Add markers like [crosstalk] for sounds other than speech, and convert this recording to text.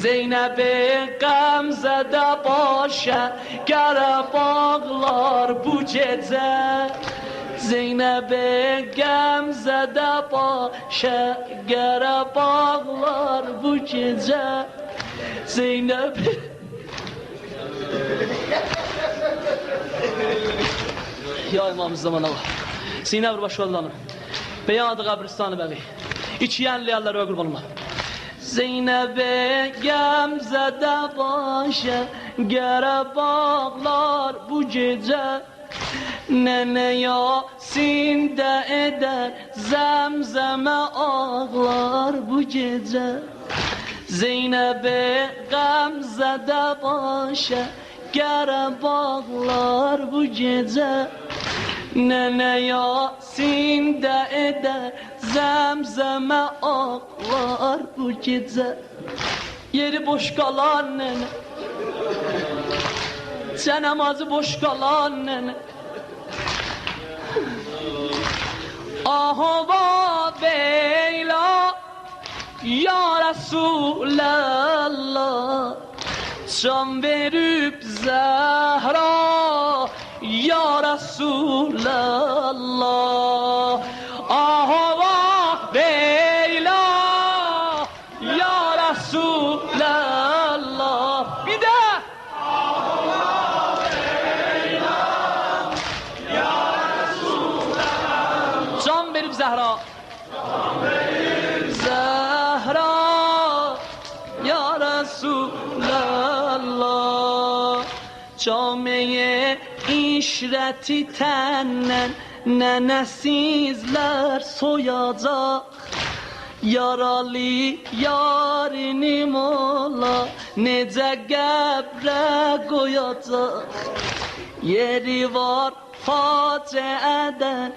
Zeynep'e gamzede başa Gara bağlar bu gece. Zeynep'e gamzede başa Gara bağlar bu gece. Zeynep [laughs] Ya İmam Zaman Allah. Zeynep başı Allah'ım Beyadı kabristanı bebi İçi yerli ve kurbanım Zeynep'e gemzede başa Gere bağlar bu gece. Nene Yasin de eder Zemzeme ağlar bu gece. Zeynep'e gamzede başa Gere bağlar bu gece. Nene Yasin de eder Zemzeme ağlar bu gece. Yeri boş kalan nene. Cenamazı boş kalan nene. Ahova beyla Ya Resulallah. Can verip Zehra Ya Resulallah Zehra Zehra Ya Resulallah. Camiye işreti tenen Nenesizler soyacak. Yaralı yarinim ola Nece gebre koyacak. Yeri var facieden